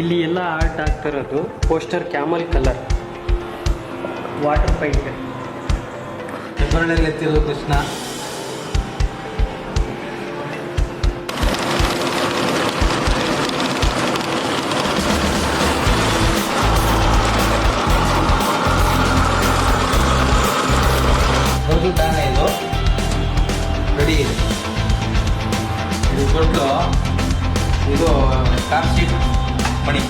ಇಲ್ಲಿ ಎಲ್ಲ ಆರ್ಟ್ ಆಗ್ತಿರೋದು poster camel colour water paint ಹೆಬ್ಬರಳಲ್ಲಿ ಎತ್ತಿರೋದು ಕೃಷ್ಣ. ಇದು? ರೆಡಿ ಇದೆ. ಮಣಿ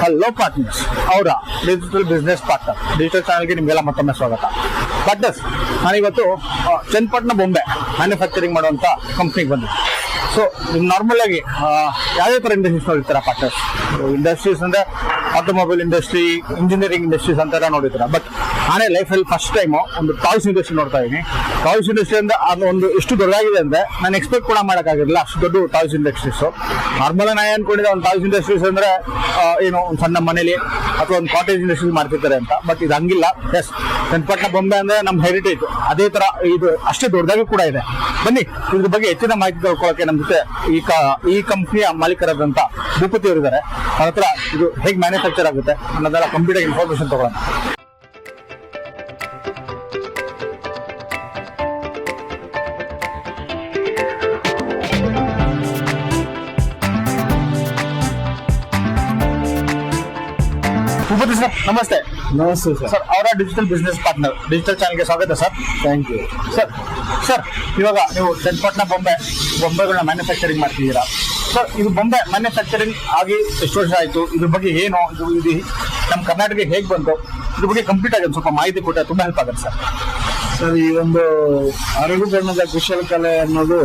ಹಲೋ ಪಾರ್ಟ್ನರ್ಸ್ ಅವರ ಡಿಜಿಟಲ್ ಬಿಸ್ನೆಸ್ ಪಾರ್ಟ್ನರ್ ಡಿಜಿಟಲ್ ಚಾನಲ್ಗೆ ನಿಮಗೆಲ್ಲ ಮತ್ತೊಮ್ಮೆ ಸ್ವಾಗತ. ಪಾರ್ಟ್ನರ್ಸ್ ನಾನಿವತ್ತು ಚನ್ನಪಟ್ಟಣ ಬೊಂಬೆ ಮ್ಯಾನುಫ್ಯಾಕ್ಚರಿಂಗ್ ಮಾಡುವಂಥ ಕಂಪ್ನಿಗೆ ಬಂದಿದ್ದೆ. ಸೊ ನೀವು ನಾರ್ಮಲ್ ಆಗಿ ಯಾವ್ಯಾವ ಥರ ಇಂಡಸ್ಟ್ರೀಸ್ ನೋಡಿರ್ತೀರ ಪಾರ್ಟ್ನರ್ಸ್ ಇಂಡಸ್ಟ್ರೀಸ್ ಅಂದರೆ ಆಟೋಮೊಬೈಲ್ ಇಂಡಸ್ಟ್ರಿ ಇಂಜಿನಿಯರಿಂಗ್ ಇಂಡಸ್ಟ್ರೀಸ್ ಅಂತೆಲ್ಲ ನೋಡಿರ್ತೀರ. ಬಟ್ ನಾನೇ ಲೈಫಲ್ಲಿ ಫಸ್ಟ್ ಟೈಮು ಒಂದು ಟಾಯ್ಸ್ ಇಂಡಸ್ಟ್ರಿ ನೋಡ್ತಾ ಇದ್ದೀನಿ ಟಾಯ್ಸ್ ಇಂಡಸ್ಟ್ರಿ ಅಂದ್ರೆ ಅದು ಒಂದು ಎಷ್ಟು ದೊಡ್ಡದಾಗಿದೆ ಅಂದ್ರೆ ನಾನು ಎಕ್ಸ್ಪೆಕ್ಟ್ ಕೂಡ ಮಾಡೋಕ್ಕಾಗಿರಲಿಲ್ಲ. ಅಷ್ಟು ದೊಡ್ಡ ಟಾಯ್ಸ್ ಇಂಡಸ್ಟ್ರೀಸ್ ನಾರ್ಮಲ್ ನಾನು ಅನ್ಕೊಂಡಿದ್ದೆ, ಒಂದು ಟಾಯ್ಸ್ ಇಂಡಸ್ಟ್ರೀಸ್ ಅಂದ್ರೆ ಏನು, ಒಂದು ಸಣ್ಣ ಮನೇಲಿ ಅಥವಾ ಒಂದು ಕಾಟೇಜ್ ಇಂಡಸ್ಟ್ರೀಸ್ ಮಾಡ್ತಿರ್ತಾರೆ ಅಂತ. ಬಟ್ ಇದು ಹಂಗಿಲ್ಲ. ಎಸ್ ಚನ್ನಪಟ್ಟಣ ಬೊಂಬೆ ಅಂದ್ರೆ ನಮ್ಮ ಹೆರಿಟೇಜ್ ಅದೇ ತರ ಇದು ಅಷ್ಟೇ ದೊಡ್ಡದಾಗಿ ಕೂಡ ಇದೆ. ಬನ್ನಿ, ಇದ್ರ ಬಗ್ಗೆ ಹೆಚ್ಚಿನ ಮಾಹಿತಿ ತಿಳ್ಕೊಳ್ಳೋಕೆ ನಮ್ಮ ಜೊತೆ ಈ ಈ ಕಂಪ್ನಿಯ ಮಾಲೀಕರಾದಂತ ಭೂಪತಿ ಅವರಿದ್ದಾರೆ. ಅವ್ರ ಹತ್ರ ಇದು ಹೇಗೆ ಮ್ಯಾನುಫ್ಯಾಕ್ಚರ್ ಆಗುತ್ತೆ ಅನ್ನೋದೆಲ್ಲ ಕಂಪ್ಲೀಟ್ ಇನ್ಫಾರ್ಮೇಶನ್ ತಗೊಳ್ಳೋಣ ಭೂಪತಿ ಸರ್ ನಮಸ್ತೆ. ನಮಸ್ತೆ ಸರ್. ಸರ್ ಅವರ ಡಿಜಿಟಲ್ ಬಿಸ್ನೆಸ್ ಪಾರ್ಟ್ನರ್ ಡಿಜಿಟಲ್ ಚಾನಲ್ಗೆ ಸ್ವಾಗತ sir. Thank you sir sir ಇವಾಗ ನೀವು ಚನ್ನಪಟ್ಟಣ ಬೊಂಬೆ ಬೊಂಬೆಗಳನ್ನ ಮ್ಯಾನುಫ್ಯಾಕ್ಚರಿಂಗ್ ಮಾಡ್ತಿದ್ದೀರಾ. ಸರ್ ಇದು ಬೊಂಬೆ ಮ್ಯಾನುಫ್ಯಾಕ್ಚರಿಂಗ್ ಆಗಿ ಎಷ್ಟು ವರ್ಷ ಆಯಿತು? ಇದ್ರ ಬಗ್ಗೆ ಏನು? ಇದು ಇದು ನಮ್ಮ ಕರ್ನಾಟಕಕ್ಕೆ ಹೇಗೆ ಬಂತು? ಇದ್ರ ಬಗ್ಗೆ ಕಂಪ್ಲೀಟ್ ಆಗಿ ಒಂದು ಸ್ವಲ್ಪ ಮಾಹಿತಿ ಕೊಟ್ಟರೆ ತುಂಬ ಹೆಲ್ಪ್ ಆಗುತ್ತೆ ಸರ್. ಸರ್ ಈ ಒಂದು ಅರಗು ಬಣ್ಣದ ಕುಶಲಕಲೆ ಅನ್ನೋದು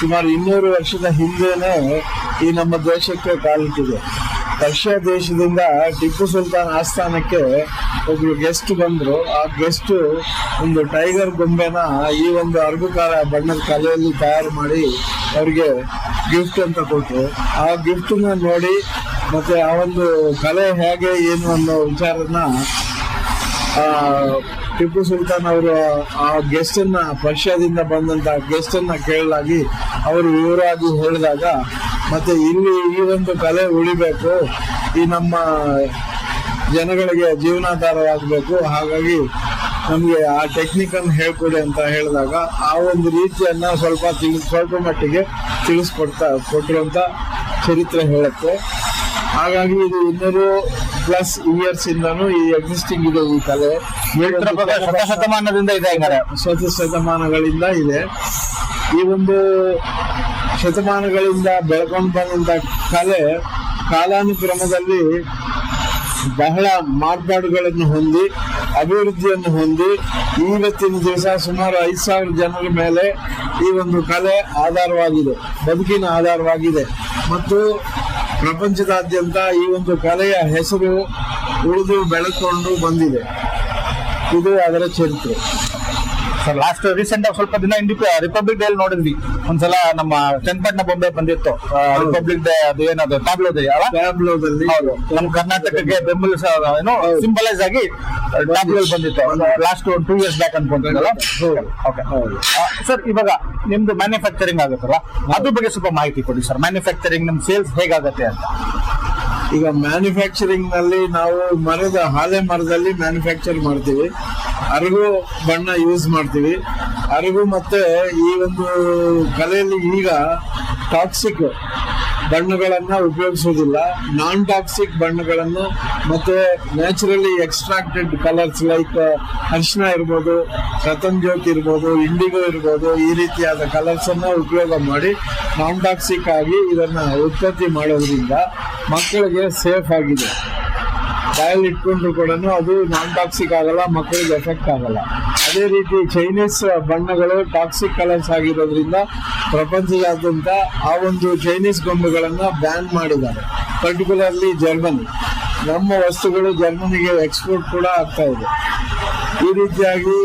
ಸುಮಾರು ಇನ್ನೂರು ವರ್ಷದ ಹಿಂದೆನೆ ಈ ನಮ್ಮ ದೇಶಕ್ಕೆ ಕಾಲಿಟ್ಟಿದೆ. ರಷ್ಯಾ ದೇಶದಿಂದ ಟಿಪ್ಪು ಸುಲ್ತಾನ್ ಆಸ್ಥಾನಕ್ಕೆ ಒಬ್ರು ಗೆಸ್ಟ್ ಬಂದ್ರು. ಆ ಗೆಸ್ಟ್ ಒಂದು ಟೈಗರ್ ಗೊಂಬೆನ ಈ ಒಂದು ಅರಗುಕಾರ ಬಣ್ಣದ ಕಲೆಯಲ್ಲಿ ತಯಾರು ಮಾಡಿ ಅವ್ರಿಗೆ ಗಿಫ್ಟ್ ಅಂತ ಕೊಟ್ಟರು ಆ ಗಿಫ್ಟ್ನ ನೋಡಿ ಮತ್ತೆ ಆ ಒಂದು ಕಲೆ ಹೇಗೆ, ಏನು ಅನ್ನೋ ವಿಚಾರನ ಟಿಪ್ಪು ಸುಲ್ತಾನ್ ಅವರು ಆ ಗೆಸ್ಟ್ ಅನ್ನ ಪರ್ಷಿಯಾದಿಂದ ಬಂದಂತ ಗೆಸ್ಟ್ ಅನ್ನ ಕೇಳಲಾಗಿ ಅವರು ವಿವರವಾಗಿ ಹೇಳಿದಾಗ ಮತ್ತೆ ಇಲ್ಲಿ ಈ ಒಂದು ಕಲೆ ಉಳಿಬೇಕು. ಈ ನಮ್ಮ ಜನಗಳಿಗೆ ಜೀವನಾಧಾರವಾಗಬೇಕು. ಹಾಗಾಗಿ ನಮಗೆ ಆ ಟೆಕ್ನಿಕ್ ಅನ್ನು ಹೇಳ್ಕೊಡಿ ಅಂತ ಹೇಳಿದಾಗ ಆ ಒಂದು ರೀತಿಯನ್ನ ಸ್ವಲ್ಪ ತಿಳಿಸ್ ಸ್ವಲ್ಪ ಮಟ್ಟಿಗೆ ತಿಳಿಸ್ಕೊಡ್ತಾ ಕೊಟ್ಟಿರುವಂತ ಚರಿತ್ರೆ ಹೇಳುತ್ತೆ. ಹಾಗಾಗಿ ಇದು ಇನ್ನೂರು ಪ್ಲಸ್ ಇಯರ್ಸ್ ಇಂದನೂ ಈ ಎಕ್ಸಿಸ್ಟಿಂಗ್ ಇದೆ ಈ ಕಲೆ. ಶತಮಾನದಿಂದ ಇದೆ ಸ್ವತಃ ಶತ ಶತಮಾನಗಳಿಂದ ಇದೆ. ಈ ಒಂದು ಶತಮಾನಗಳಿಂದ ಬೆಳ್ಕೊಂಡು ಬಂದಂತ ಕಲೆ ಕಾಲಾನುಕ್ರಮದಲ್ಲಿ ಬಹಳ ಮಾರ್ಪಾಡುಗಳನ್ನು ಹೊಂದಿ, ಅಭಿವೃದ್ಧಿಯನ್ನು ಹೊಂದಿ ಇವತ್ತಿನ ದಿವಸ ಸುಮಾರು ಐದು ಸಾವಿರ ಜನರ ಮೇಲೆ ಈ ಒಂದು ಕಲೆ ಆಧಾರವಾಗಿದೆ, ಬದುಕಿನ ಆಧಾರವಾಗಿದೆ. ಮತ್ತು ಪ್ರಪಂಚದಾದ್ಯಂತ ಈ ಒಂದು ಕಲೆಯ ಹೆಸರು ಉಳಿದು ಬೆಳಕೊಂಡು ಬಂದಿದೆ. ಇದು ಅದರ ಚರಿತ್ರೆ. ಲಾಸ್ಟ್ ರೀಸೆಂಟ್ ಆಗಿ ಸ್ವಲ್ಪ ದಿನ ಇಂಡಿ ರಿಪಬ್ಲಿಕ್ ಡೇ ನೋಡಿದ್ವಿ. ಒಂದ್ಸಲ ನಮ್ಮ ಚನ್ನಪಟ್ಟಣ ಬೊಂಬೆ ಬಂದಿತ್ತು. ರಿಪಬ್ಲಿಕ್ ಡೇ ಅದು ಏನದು ಟ್ಯಾಬ್ಲೋ ಟ್ಯಾಬ್ಲೋದಲ್ಲಿ ಹೌದು. ನಮ್ಮ ಕರ್ನಾಟಕಕ್ಕೆ ಬೆಂಬಲ ಏನೋ ಸಿಂಬಲೈಸ್ ಆಗಿ ಟ್ಯಾಬ್ಲೋ ಬಂದಿತ್ತು. ಲಾಸ್ಟ್ ಒಂದು ಟೂ ಇಯರ್ಸ್ ಬ್ಯಾಕ್ ಅನ್ಕೊಂತೀನಲ್ಲ ಓಕೆ. ಸರ್ ಇವಾಗ ನಿಮ್ದು ಮ್ಯಾನುಫ್ಯಾಕ್ಚರಿಂಗ್ ಆಗುತ್ತಲ್ಲ? ಅದ್ರ ಬಗ್ಗೆ ಸ್ವಲ್ಪ ಮಾಹಿತಿ ಕೊಡಿ ಸರ್ ಮ್ಯಾನುಫ್ಯಾಕ್ಚರಿಂಗ್ ನಮ್ ಸೇಲ್ಸ್ ಹೇಗಾಗತ್ತೆ ಅಂತ? ಈಗ ಮ್ಯಾನುಫ್ಯಾಕ್ಚರಿಂಗ್ನಲ್ಲಿ ನಾವು ಮರದ ಹಾಲೆ ಮರದಲ್ಲಿ ಮ್ಯಾನುಫ್ಯಾಕ್ಚರ್ ಮಾಡ್ತೀವಿ. ಅರಗು ಬಣ್ಣ ಯೂಸ್ ಮಾಡ್ತೀವಿ. ಅರಗು ಮತ್ತೆ ಈ ಒಂದು ಕಲೆಯಲ್ಲಿ ಈಗ ಟಾಕ್ಸಿಕ್ ಬಣ್ಣಗಳನ್ನ ಉಪಯೋಗಿಸೋದಿಲ್ಲ. ನಾನ್ ಟಾಕ್ಸಿಕ್ ಬಣ್ಣಗಳನ್ನು ಮತ್ತೆ ನ್ಯಾಚುರಲಿ ಎಕ್ಸ್ಟ್ರಾಕ್ಟೆಡ್ ಕಲರ್ಸ್ ಲೈಕ್ ಅರಿಶಿನ ಇರ್ಬೋದು, ರತನ್ ಜ್ಯೋತಿ ಇರ್ಬೋದು, ಇಂಡಿಗೋ ಇರ್ಬೋದು, ಈ ರೀತಿಯಾದ ಕಲರ್ಸ್ ಅನ್ನ ಉಪಯೋಗ ಮಾಡಿ ನಾನ್ ಟಾಕ್ಸಿಕ್ ಆಗಿ ಇದನ್ನ ಉತ್ಪತ್ತಿ ಮಾಡೋದ್ರಿಂದ ಮಕ್ಕಳಿಗೆ ಸೇಫ್ ಆಗಿದೆ. ಬಾಯಲ್ಲಿ ಇಟ್ಕೊಂಡ್ರು ಕೂಡ ಅದು ನಾನ್ ಟಾಕ್ಸಿಕ್ ಆಗಲ್ಲ ಮಕ್ಕಳಿಗೆ ಎಫೆಕ್ಟ್ ಆಗಲ್ಲ. ಅದೇ ರೀತಿ ಚೈನೀಸ್ ಬಣ್ಣಗಳು ಟಾಕ್ಸಿಕ್ ಕಲರ್ಸ್ ಆಗಿರೋದ್ರಿಂದ ಪ್ರಪಂಚದಾದ್ಯಂತ ಆ ಒಂದು ಚೈನೀಸ್ ಗೊಂಬೆಗಳನ್ನ ಬ್ಯಾನ್ ಮಾಡಿದ್ದಾರೆ. ಪರ್ಟಿಕ್ಯುಲರ್ಲಿ ಜರ್ಮನಿ ನಮ್ಮ ವಸ್ತುಗಳು ಜರ್ಮನಿಗೆ ಎಕ್ಸ್ಪೋರ್ಟ್ ಕೂಡ ಆಗ್ತಾ ಇದೆ. ಈ ರೀತಿಯಾಗಿ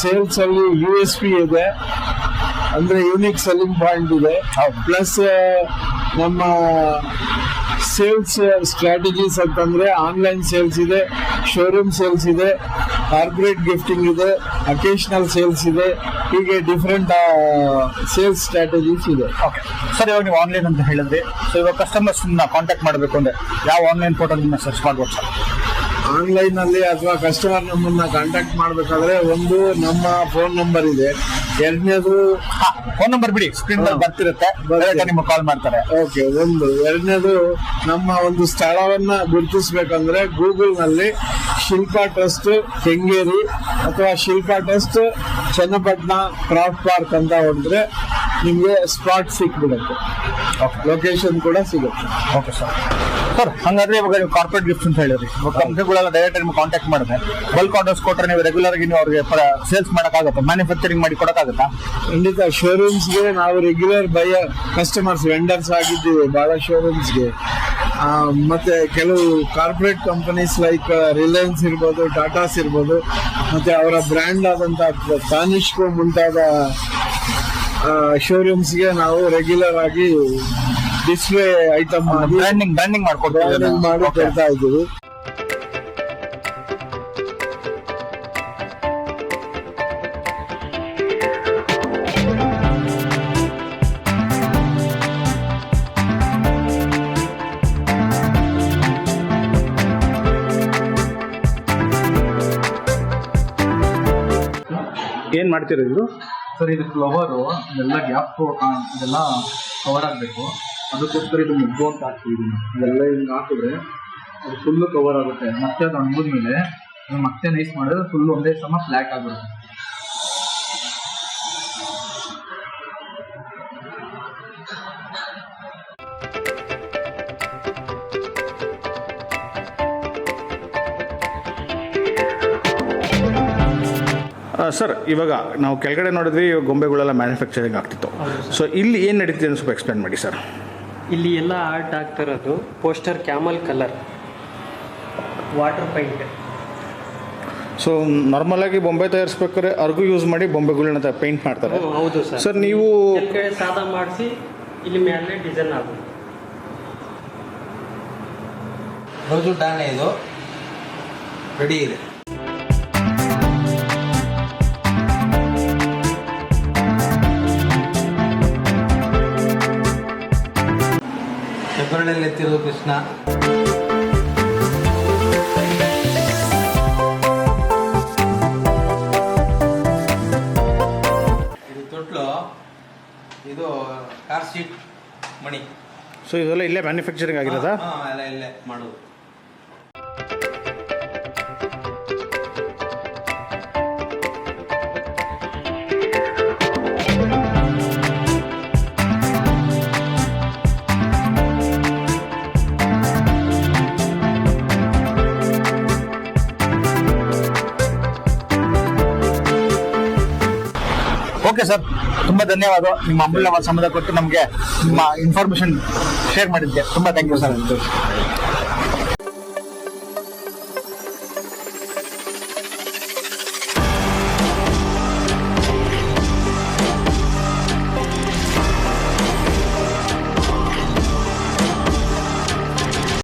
ಸೇಲ್ಸ್ ಅಲ್ಲಿ ಯು ಎಸ್ ಪಿ ಇದೆ. ಅಂದ್ರೆ ಯೂನಿಕ್ ಸೆಲ್ಲಿಂಗ್ ಪಾಯಿಂಟ್ ಇದೆ. ಪ್ಲಸ್ ನಮ್ಮ ಸೇಲ್ಸ್ ಸ್ಟ್ರಾಟಜೀಸ್ ಅಂತಂದ್ರೆ ಆನ್ಲೈನ್ ಸೇಲ್ಸ್ ಇದೆ ಶೋರೂಮ್ ಸೇಲ್ಸ್ ಇದೆ ಕಾರ್ಪೊರೇಟ್ ಗಿಫ್ಟಿಂಗ್ ಇದೆ ಅಕೇಶನಲ್ ಸೇಲ್ಸ್ ಇದೆ ಹೀಗೆ ಡಿಫ್ರೆಂಟ್ ಸೇಲ್ಸ್ ಸ್ಟ್ರಾಟಜೀಸ್ ಇದೆ. ಓಕೆ ಸರ್ ಇವಾಗ ನೀವು ಆನ್ಲೈನ್ ಅಂತ ಹೇಳಿದ್ರೆ. ಸೊ ಇವಾಗ ಕಸ್ಟಮರ್ಸ್ ಕಾಂಟ್ಯಾಕ್ಟ್ ಮಾಡಬೇಕು ಅಂದ್ರೆ ಯಾವ ಆನ್ಲೈನ್ ಪೋರ್ಟಲ್ ಸರ್ಚ್ ಮಾಡ್ಬೋದು ಸರ್ ಆನ್ಲೈನ್ ಅಲ್ಲಿ ಅಥವಾ ಕಸ್ಟಮರ್ ನಮ್ಮನ್ನ ಕಾಂಟ್ಯಾಕ್ಟ್ ಮಾಡಬೇಕಾದ್ರೆ ಒಂದು ನಮ್ಮ ಫೋನ್ ನಂಬರ್ ಇದೆ. ಎರಡನೇದು ಫೋನ್ ನಂಬರ್ ಬಿಡಿ ಸ್ಕ್ರೀನ್ ಮೇಲೆ ಬರ್ತಿರುತ್ತೆ. ನಿಮ್ಗೆ ಕಾಲ್ ಮಾಡ್ತಾರೆ. ಓಕೆ ಒಂದು. ಎರಡನೇದು ನಮ್ಮ ಒಂದು ಸ್ಥಳವನ್ನ ಗುರುತಿಸ್ಬೇಕಂದ್ರೆ ಗೂಗಲ್ನಲ್ಲಿ ಶಿಲ್ಪಾ ಟ್ರಸ್ಟ್ ಕೆಂಗೇರಿ ಅಥವಾ Shilpa trust Channapatna craft park ಅಂತ ಹೊಡೆದ್ರೆ ನಿಮ್ಗೆ ಸ್ಪಾಟ್ ಸಿಕ್ಬಿಡುತ್ತೆ. ಲೊಕೇಶನ್ ಕೂಡ ಸಿಗುತ್ತೆ. ಓಕೆ ಸರ್ ಸರ್, ಹಂಗಾದ್ರೆ ಇವಾಗ ನೀವು ಕಾರ್ಪೊರೇಟ್ ಗಿಫ್ಟ್ ಅಂತ ಹೇಳಿದ್ರಿ. ಇವಾಗ ಕಂಪ್ನಿಗಳೆಲ್ಲ ಡೈರೆಕ್ಟ್ ನಿಮ್ಗೆ ಕಾಂಟ್ಯಾಕ್ಟ್ ಮಾಡಿದ್ರೆ ಬಲ್ಕ್ ಆರ್ಡರ್ಸ್ ಕೊಟ್ಟರೆ ನೀವು ರೆಗ್ಯುಲರ್ ಆಗಿ ನೀವು ಅವ್ರಿಗೆ ಸೇಲ್ಸ್ ಮಾಡೋಕ್ಕಾಗತ್ತೆ? ಮ್ಯಾನುಫ್ಯಾಕ್ಚರಿಂಗ್ ಮಾಡಿ ಕೊಡೋಕ್ಕಾಗುತ್ತಾ? ಖಂಡಿತ ಶೋರೂಮ್ಸ್ಗೆ ನಾವು ರೆಗ್ಯುಲರ್ ಬೈಯ ಕಸ್ಟಮರ್ಸ್ ವೆಂಡರ್ಸ್ ಆಗಿದ್ದೀವಿ, ಬಹಳ ಶೋರೂಮ್ಸ್ಗೆ ಮತ್ತೆ ಕೆಲವು ಕಾರ್ಪೊರೇಟ್ ಕಂಪನೀಸ್ ಲೈಕ್ ರಿಲಯನ್ಸ್ ಇರ್ಬೋದು ಟಾಟಾಸ್ ಇರ್ಬೋದು, ಮತ್ತೆ ಅವರ ಬ್ರ್ಯಾಂಡ್ ಆದಂತಹ ತಾನಿಷ್ಕೋ ಮುಂತಾದ ಶೋರೂಮ್ಸ್ಗೆ ನಾವು ರೆಗ್ಯುಲರ್ ಆಗಿ ಡಿಸ್ಪ್ಲೇ ಐಟಮ್ ಮಾಡಿ. ಬ್ರ್ಯಾಂಡಿಂಗ್ ಬ್ರ್ಯಾಂಡಿಂಗ್ branding ಮಾಡಿ ಮಾಡ್ಕೊಡ್ತೀವಿ ಕೊಡ್ತಾ ಇದ್ದೀವಿ. ಏನ್ ಮಾಡ್ತಿರೋ ಇದು ಸರ್ ಇದು ಫ್ಲವರು ಇದೆಲ್ಲ ಗ್ಯಾಪ್ ಇದೆಲ್ಲ ಕವರ್ ಆಗಬೇಕು. ಅದಕ್ಕೋಸ್ಕರ ಇದು ಮುಗ್ಗು ಅಂತ ಇದೆಲ್ಲ ಹಿಂಗೆ ಹಾಕಿದ್ರೆ ಅದು ಫುಲ್ಲು ಕವರ್ ಆಗುತ್ತೆ. ಮತ್ತೆ ಅದು ಅದನ್ನ ಮತ್ತೆ ನೈಸ್ ಮಾಡಿದ್ರೆ ಫುಲ್ ಒಂದೇ ಸಮ ಫ್ಲಾಟ್ ಆಗುತ್ತೆ ಸರ್, ಇವಾಗ ನಾವು ಕೆಳಗಡೆ ನೋಡಿದ್ವಿ ಇವಾಗ ಗೊಂಬೆಗಳೆಲ್ಲ ಮ್ಯಾನುಫ್ಯಾಕ್ಚರಿಂಗ್ ಆಗ್ತಿತ್ತು. ಸೊ ಇಲ್ಲಿ ಏನು ನಡೀತಿದೆ ಸ್ವಲ್ಪ ಎಕ್ಸ್ಪ್ಲೇನ್ ಮಾಡಿ, ಸರ್. ಇಲ್ಲಿ ಎಲ್ಲ ಆರ್ಟ್ ಆಗ್ತಿರೋದು poster camel colour water paint so normal ಆಗಿ ಬೊಂಬೆ ತಯಾರಿಸ್ಬೇಕಾದ್ರೆ ಅರ್ಗು ಯೂಸ್ ಮಾಡಿ ಬೊಂಬೆಗಳನ್ನ ಪೇಂಟ್ ಮಾಡ್ತಾರೆ. ಹೌದು ಸರ್ ಸರ್ ನೀವು ಕೆಳಗಡೆ ಸಾದಾ ಮಾಡಿಸಿ ಇಲ್ಲಿ ಮೇಲೆ ಡಿಸೈನ್ ಆಗುತ್ತೆ. ರೋಜು ಡಾನೆ ಇದು. ರೆಡಿ ಇದೆ. ಎತ್ತಿರೋದು ಕೃಷ್ಣ. ಇದು ತೊಟ್ಲು ಇದು ಕಾರ್ ಸೀಟ್ ಮಣಿ. ಸೊ ಇದೆಲ್ಲ ಇಲ್ಲೇ ಮ್ಯಾನುಫ್ಯಾಕ್ಚರಿಂಗ್ ಆಗಿರೋದಾ? ಹಾ, ಎಲ್ಲ ಇಲ್ಲೇ ಮಾಡೋದು. ಓಕೆ ಸರ್ ತುಂಬಾ ಧನ್ಯವಾದ. ನಿಮ್ಮ ಅಮೂಲ್ಯವಾದ ಸಂಬಂಧ ಕೊಟ್ಟು ನಮಗೆ ನಿಮ್ಮ ಇನ್ಫಾರ್ಮೇಶನ್ ಶೇರ್ ಮಾಡಿದ್ದೆ ತುಂಬಾ ಥ್ಯಾಂಕ್ ಯು ಸರ್